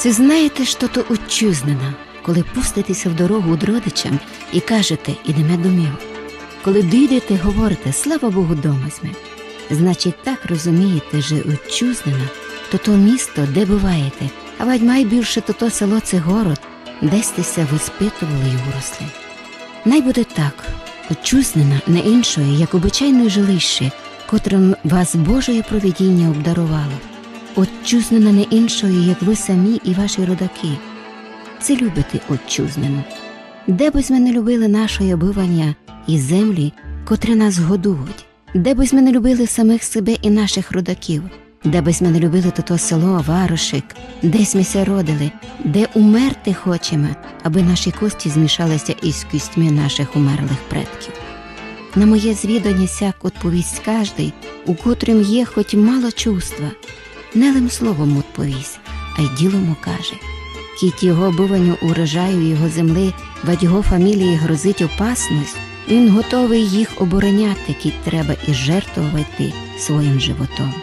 Це знаєте, що то отчузнена, коли пуститеся в дорогу од родичам і кажете «ідеме домів». Коли дійдете, говорите «Слава Богу, дома сме». Значить, так розумієте, що отчузнена то то місто, де буваєте, а вадь майбільше то то село це город, де стеся воспитували й уросли. Най буде так, отчузнена не іншої, як обичайної жилище, котрим вас Божої провидіння обдарувало. Отчузнена не іншої, як ви самі і ваші родаки. Це любите отчузнену. Де б ми не любили нашої обивання і землі, котрі нас годують, де б ми не любили самих себе і наших родаків, де б ми не любили то, то село, варошик, десь ми ся родили, де умерти хочемо, аби наші кості змішалися із кістьми наших умерлих предків. На моє звідання сяк отповість кожний, у котрим є хоч мало чувства, не лим словом отповість, а й ділом укаже. Кіт його обуванню урожаю його земли, вадь його фамілії грозить опасність, він готовий їх обороняти, кіт треба і жертвувати своїм животом.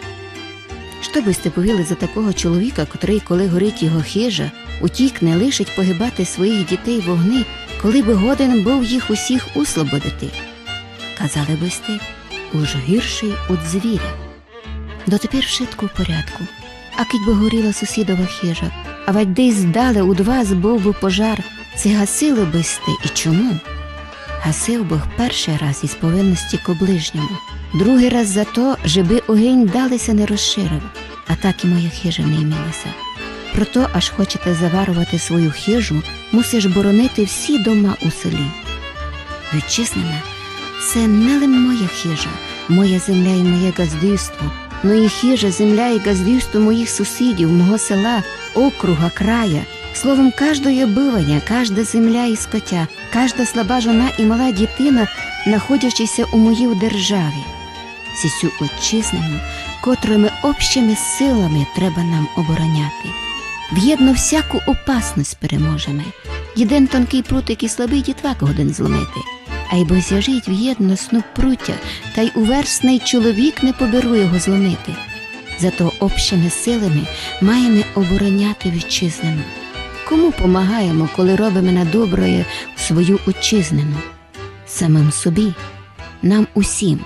Що би сте повіли за такого чоловіка, котрий, коли горить його хижа, утікне, лишить погибати своїх дітей в огни, коли би годен був їх усіх услободити? Казали би сте, уж гірший од звіря. Дотепер вшитку в порядку. А кить би горіла сусідова хижа, а вать десь здале у вас був би пожар, це гасили би сте і чому? Гасив би перший раз із повинності ко ближньому, другий раз за то, жеби огінь далися не розширив, а так і моя хижа не імілася. Прото аж хочете заварувати свою хижу, мусиш боронити всі дома у селі. Вітчизнена, це не лим моя хижа, моя земля і моє газдівство, но і хижа, земля і газдівство моїх сусідів, мого села, округа, края. Словом, кожної бивання, кожна земля і скотя, кожна слаба жона і мала дитина, знаходячися у моїй державі. Сісю отчизнену, котрими общими силами треба нам обороняти. В'єдно всяку опасність переможемо. Єдин тонкий прутик і слабий дітвак годин зломити. А й бо зяжить в'єдно сну пруття, та й уверсний чоловік не поберу його зломити. Зато общими силами маємо обороняти вітчизнену. Кому помагаємо, коли робимо на доброє свою отчизнену? Самим собі, нам усім.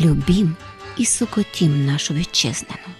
Любім і сокотім нашу вітчизнену.